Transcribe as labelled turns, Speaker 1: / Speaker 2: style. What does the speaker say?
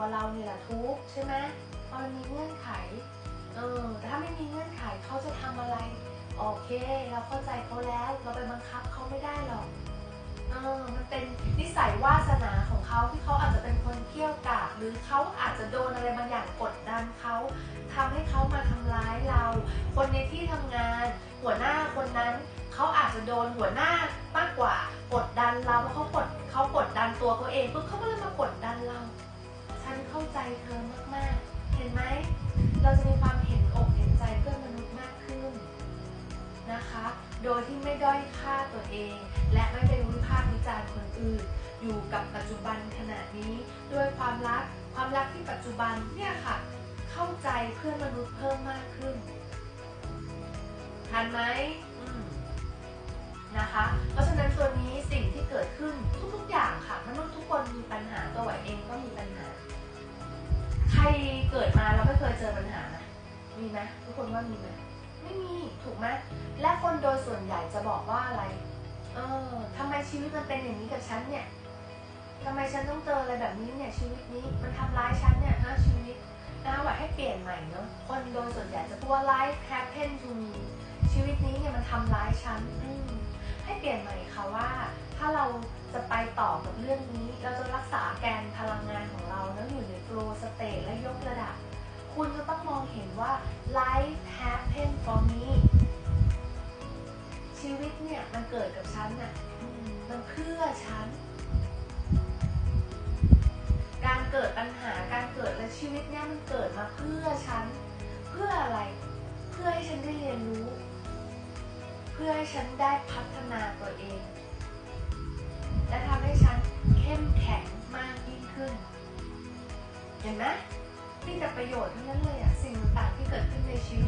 Speaker 1: ตัวเราเนี่ยแหละทุกใช่ไหมเพรามันมีเงื่อนไขเออแต่ถ้าไม่มีเงื่อนไขเขาจะทำอะไรโอเค เราเข้าใจเขาแล้วเราไปบังคับเขาไม่ได้หรอกเออมันเป็นนิสัยวาสนาของเขาที่เขาอาจจะเป็นคนเที่ยวกาบหรือเขาอาจจะโดนอะไรบางอย่างกดดันเขาทำให้เขามาทำร้ายเรา คนในที่ทำงาน หัวหน้าคนนั้นเขาอาจจะโดนหัวหน้ามากกว่ากดดันเราเพราะเขากดเขากดดันตัวเขาเองปุ๊บเขาก็เลยมากดดันเรา เข้าใจเธอมากๆ เห็นไหม เราจะมีความเห็นอกเห็นใจเพื่อนมนุษย์มากขึ้นนะคะ โดยที่ไม่ด้อยค่าตัวเอง และไม่ไปวิพากษ์วิจารณ์คนอื่น อยู่กับปัจจุบันขณะนี้ ด้วยความรัก ความรักที่ปัจจุบันเนี่ยค่ะ เข้าใจเพื่อนมนุษย์เพิ่มมากขึ้น ทันไหมมนะคะ เพราะฉะนั้นตัวนี้สิ่งที่เกิดขึ้นทุกๆอย่างค่ะมนุษย์ทุกคนมีปัญหาตัวไหวเองก็มีปัญหา เกิดมาแล้วไม่เคยเจอปัญหานะมีไหมทุกคนว่ามีไหมไม่มีถูกไหมและคนโดยส่วนใหญ่จะบอกว่าอะไร เออทำไมชีวิตมันเป็นอย่างนี้กับฉันเนี่ยทำไมฉันต้องเจออะไรแบบนี้เนี่ยชีวิตนี้มันทำร้ายฉันเนี่ยฮะชีวิตนะว่าให้เปลี่ยนใหม่เนาะคนโดยส่วนใหญ่จะพูดว่า life happen to me ชีวิตนี้เนี่ยมันทำร้ายฉันอืให้เปลี่ยนใหม่ค่ะว่า ถ้าเราจะไปต่อกับเรื่องนี้ เราจะรักษาแกนพลังงานของเราแล้วอยู่ในโฟลสเตทและยกร คุณจะต้องมองเห็นว่า life happen for me ชีวิตเนี่ยมันเกิดกับฉันน่ะมันเพื่อฉัน การเกิดปัญหาการเกิดและชีวิตเนี่ยมันเกิดมาเพื่อฉัน เพื่ออะไร เพื่อให้ฉันได้เรียนรู้ เพื่อให้ฉันได้พัฒนาตัวเอง และทำให้ฉันเข้มแข็งมากยิ่งขึ้น เห็นไหม มีแต่ประโยชน์ทั้งนั้นเลยอะสิ่งต่างๆที่เกิดขึ้นในชีวิต